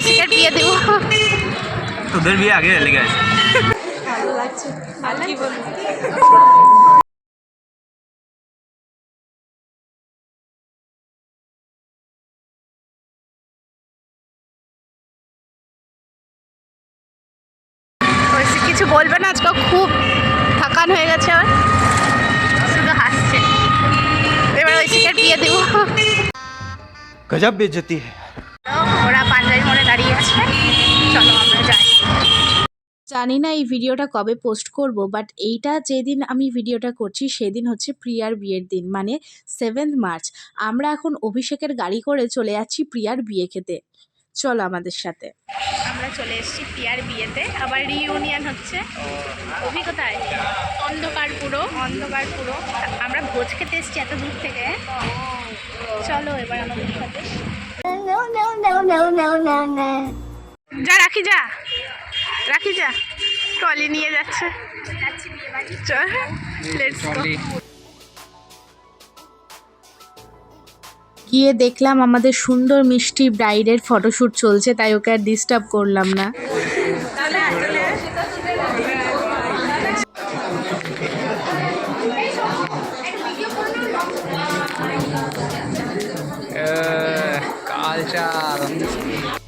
ঐশিকের বিয়ে দেবো তোদের বিয়ে আগে লেগে আছে ভালো লাগছে আর কি বলব ঐশিক কিছু বলবে না আজকে খুব থকান হয়ে গেছে ওর শুধু হাসছে এবার ঐশিকের বিয়ে দেবো গজব বেজতি है। ওরা পাঞ্জাবি মনে দাঁড়িয়ে আছে। চলো আমরা যাই। জানি না এই ভিডিওটা কবে পোস্ট করব বাট এইটা যেদিন আমি ভিডিওটা করছি সেদিন হচ্ছে প্রিয়ার বিয়ের দিন মানে সেভেন্থ মার্চ আমরা এখন অভিষেকের গাড়ি করে চলে যাচ্ছি প্রিয়ার বিয়ে খেতে। চলো আমাদের সাথে। আমরা চলে এসেছি পিয়ার বিয়েতে। আবার রিইউনিয়ন হচ্ছে। অভিজ্ঞতায় অন্ধকার পুরো। অন্ধকার পুরো। আমরা ভোজ খেতে এসেছি এত দূর থেকে। চলো এবার আমাদের সাথে। যা রাখি যা। রাখি যা। ট্রলি নিয়ে যাচ্ছে। চল লেটস গো গিয়ে দেখলাম আমাদের সুন্দর মিষ্টি ব্রাইডের ফটোশ্যুট চলছে তাই ওকে আর ডিস্টার্ব করলাম না। Um,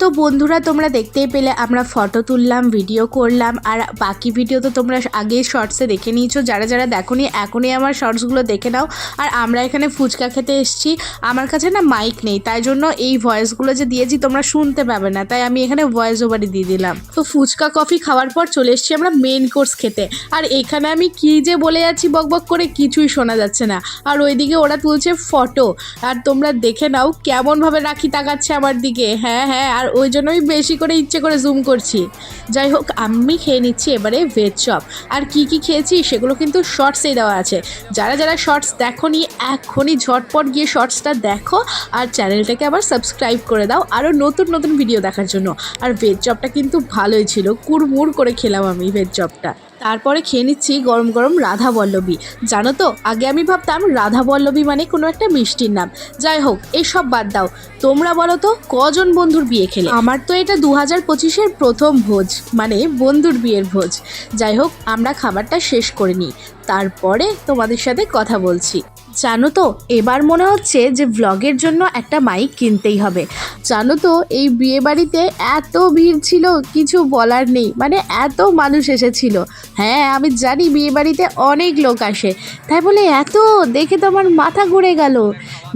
তো বন্ধুরা, তোমরা দেখতেই পেলে আমরা ফটো তুললাম ভিডিও করলাম, আর বাকি ভিডিও তো তোমরা আগেই শর্টসে দেখে নিয়েছো। যারা যারা দেখোনি, এখনই আমার শর্টসগুলো দেখে নাও। আর আমরা এখানে ফুচকা খেতে এসেছি। আমার কাছে না মাইক নেই, তাই জন্য এই ভয়েসগুলো যে দিয়েছি তোমরা শুনতে পাবে না। তাই আমি এখানে ভয়েস ওভারই দিয়ে দিলাম। তো ফুচকা কফি খাওয়ার পর চলে এসেছি আমরা মেন কোর্স খেতে। আর এখানে আমি কি যে বলে যাচ্ছি বকবক করে কিছুই শোনা যাচ্ছে না। আর ওইদিকে ওরা তুলছে ফটো আর তোমরা দেখে নাও কেমনভাবে রাখি তাকাচ্ছে আমার দিকে। হ্যাঁ হ্যাঁ আর ওই জন্যই বেশি করে ইচ্ছে করে জুম করছি। যাই হোক, আমি খেয়ে নিচ্ছি এবারে ভেজ চপ আর কি কি খেয়েছি সেগুলো কিন্তু শর্টসেই দেওয়া আছে। যারা যারা শর্টস দেখো নি এখনই ঝটপট গিয়ে শর্টসটা দেখো আর চ্যানেলটাকে আবার সাবস্ক্রাইব করে দাও আরও নতুন নতুন ভিডিও দেখার জন্য। আর ভেজ চপটা কিন্তু ভালোই ছিল। কুড়মুড় করে খেলাম আমি ভেজ চপটা তারপরে খেয়ে নিচ্ছি গরম গরম রাধা বল্লবী। জানো তো, আগে আমি ভাবতাম রাধা বল্লবী মানে কোনো একটা মিষ্টির নাম। যাই হোক, এসব বাদ দাও। তোমরা বলো তো, কজন বন্ধুর বিয়ে খেলে? আমার তো এটা দু হাজার পঁচিশের প্রথম ভোজ মানে বন্ধুর বিয়ের ভোজ। যাই হোক, আমরা খাবারটা শেষ করে নিই। তারপরে তোমাদের সাথে কথা বলছি। জানো তো, এবার মনে হচ্ছে যে ভ্লগের জন্য একটা মাইক কিনতেই হবে। জানো তো, এই বিয়ে বাড়িতে এত ভিড় ছিল, কিছু বলার নেই মানে এত মানুষ এসেছিল। হ্যাঁ আমি জানি বিয়ে বাড়িতে অনেক লোক আসে, তাই বলে এত দেখে তো আমার মাথা ঘুরে গেল।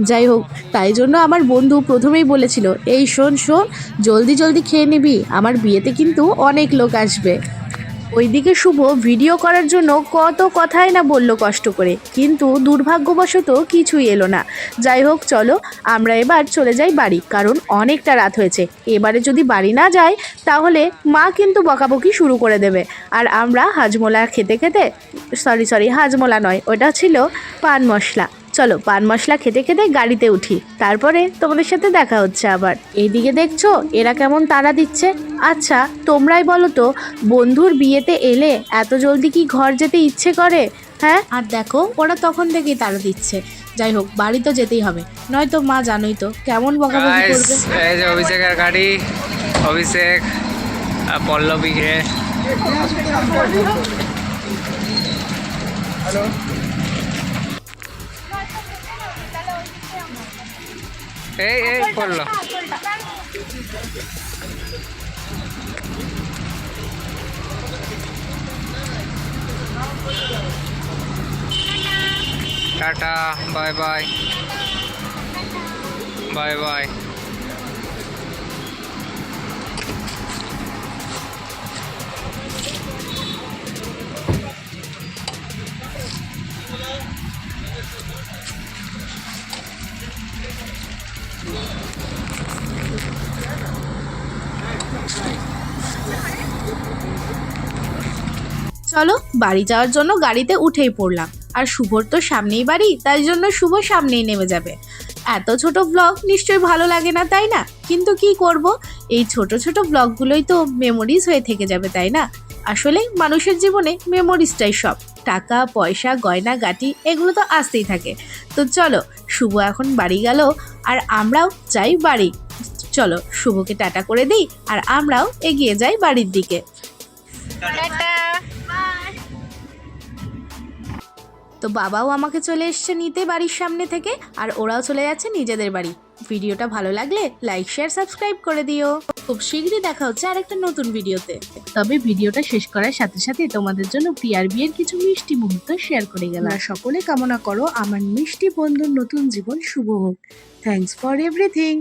যাই হোক, তাই জন্য আমার বন্ধু প্রথমেই বলেছিল, এই শোন শোন, জলদি জলদি খেয়ে নিবি, আমার বিয়েতে কিন্তু অনেক লোক আসবে। ওইদিকে শুভ ভিডিও করার জন্য কত কথাই না বলল কষ্ট করে। কিন্তু দুর্ভাগ্যবশত কিছুই এলো না। যাই হোক, চলো, আমরা এবার চলে যাই বাড়ি, কারণ অনেকটা রাত হয়েছে। এবারে যদি বাড়ি না যাই, তাহলে মা কিন্তু বকাবকি শুরু করে দেবে। আর আমরা হাজমোলা খেতে খেতে সরি সরি হাজমোলা নয়, ওটা ছিল পান মশলা। চলো পান মশলা খেতে খেতে গাড়িতে উঠি। তারপরে তোমাদের সাথে দেখা হচ্ছে আবার। এইদিকে দেখছ এরা কেমন তাড়া দিচ্ছে? আচ্ছা তোমরাই বলো তো বন্ধুর বিয়েতে এলে এত জলদি কি ঘর যেতে ইচ্ছে করে? হ্যাঁ? আর দেখো ওরা তখন থেকেই তারা দিচ্ছে। যাই হোক বাড়ি তো যেতেই হবে। নয়তো মা জানোই তো কেমন বকাবকি করবে। এই যে অভিষেকের গাড়ি অভিষেক আর পল্লবীকে এই এই পড়ল tata bye bye. Bye bye. চলো, বাড়ি যাওয়ার জন্য গাড়িতে উঠেই পড়লাম। আর শুভর তো সামনেই বাড়ি, তাই জন্য শুভ সামনেই নেমে যাবে। এত ছোট ব্লগ নিশ্চয়ই ভালো লাগে না, তাই না? কিন্তু কি করব? এই ছোট ছোট ব্লগগুলোই তো মেমোরিজ হয়ে থেকে যাবে, তাই না? আসলে মানুষের জীবনে মেমোরিজটাই সব। টাকা, পয়সা, গয়না, গাটি, এগুলো তো আসতেই থাকে। তো চলো, শুভ এখন বাড়ি গেল, আর আমরাও যাই বাড়ি। চলো, শুভকে টাটা করে দিই, আর আমরাও এগিয়ে যাই বাড়ির দিকে। তো বাবাও আমাকে চলে এসছে নিতে বাড়ির সামনে থেকে, আর ওরাও চলে যাচ্ছে নিজেদের বাড়ি। ভিডিওটা ভালো লাগলে লাইক, শেয়ার, সাবস্ক্রাইব করে দিও। খুব শীঘ্রই দেখা হচ্ছে আরেকটা নতুন ভিডিওতে। তবে ভিডিওটা শেষ করার সাথে সাথে তোমাদের জন্য প্রিয়ার এর কিছু মিষ্টি মুহূর্ত শেয়ার করে গেলাম। সকলে কামনা করো, আমার মিষ্টি বন্ধুর নতুন জীবন শুভ হোক। Thanks for everything